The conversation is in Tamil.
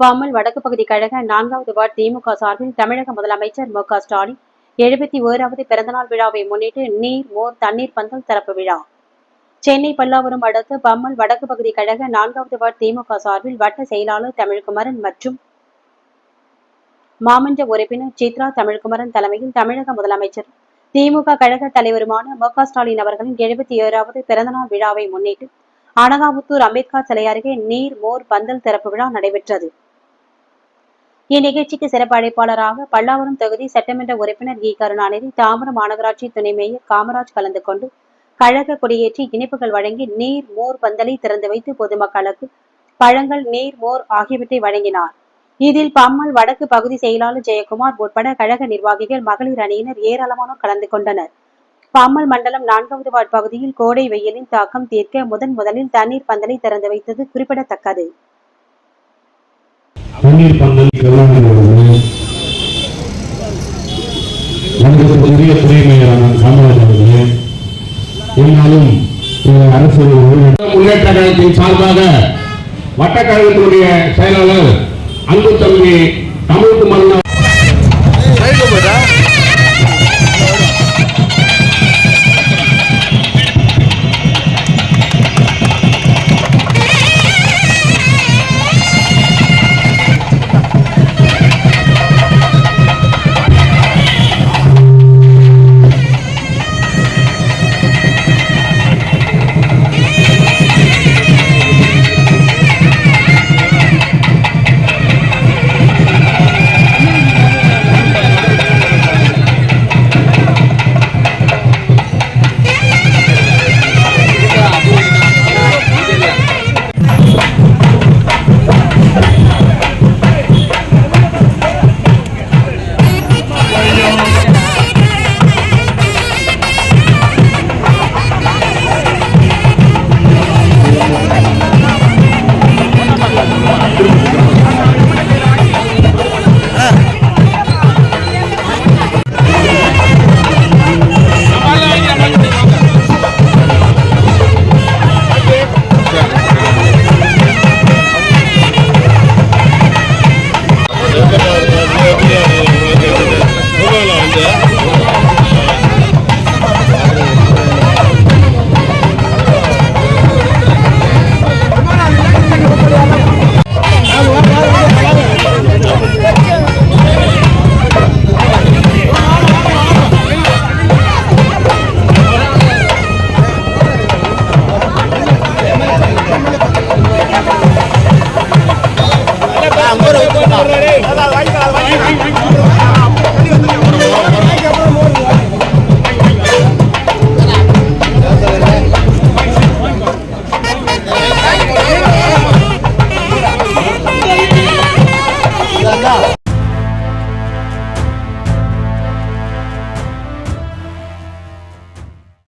பாமல் வடக்கு பகுதி கழக நான்காவது வார்டு திமுக சார்பில் தமிழக முதலமைச்சர் மு க ஸ்டாலின் எழுபத்தி ஓராவது பிறந்தநாள் விழாவை முன்னிட்டு நீர் மோர் தண்ணீர் பந்தல் திறப்பு விழா. சென்னை பல்லாவரம் அடுத்த பம்மல் வடக்கு பகுதி கழக நான்காவது வார்டு திமுக சார்பில் வட்ட செயலாளர் தமிழ்குமரன் மற்றும் மாமன்ற உறுப்பினர் சித்ரா தமிழ்குமரன் தலைமையில் தமிழக முதலமைச்சர் திமுக கழக தலைவருமான மு க ஸ்டாலின் அவர்களின் எழுபத்தி ஏழாவது பிறந்தநாள் விழாவை முன்னிட்டு அனகாபுத்தூர் அம்பேத்கர் சிலை அருகே நீர் மோர் பந்தல் திறப்பு விழா நடைபெற்றது. இந்நிகழ்ச்சிக்கு சிறப்பு அழைப்பாளராக பல்லாவரம் தொகுதி சட்டமன்ற உறுப்பினர் இ கருணாநிதி தாம்பரம் மாநகராட்சி துணை மேயர் காமராஜ் கலந்து கொண்டு கழக கொடியேற்றி இனிப்புகள் வழங்கி நீர் மோர் பந்தலை திறந்து வைத்து பொதுமக்களுக்கு பழங்கள் நீர் மோர் ஆகியவற்றை வழங்கினார். இதில் பம்மல் வடக்கு பகுதி செயலாளர் ஜெயக்குமார் உட்பட கழக நிர்வாகிகள் மகளிர் அணியினர் ஏராளமானோர் கலந்து கொண்டனர். பம்மல் மண்டலம் நான்காவது வார்டு பகுதியில் கோடை வெயிலின் தாக்கம் தீர்க்க முதன் முதலில் தண்ணீர் பந்தலை திறந்து வைத்தது குறிப்பிடத்தக்கது. தண்ணீர் பந்தல் கல்லூரி அவர்களே நமது புதிய துணை மேயரான காமராஜ் அவர்களே என்னாலும் அரசு முன்னேற்ற கழகத்தின் சார்பாக வட்டக்கழகத்தினுடைய செயலாளர் அன்பு தம்பி தமிழ்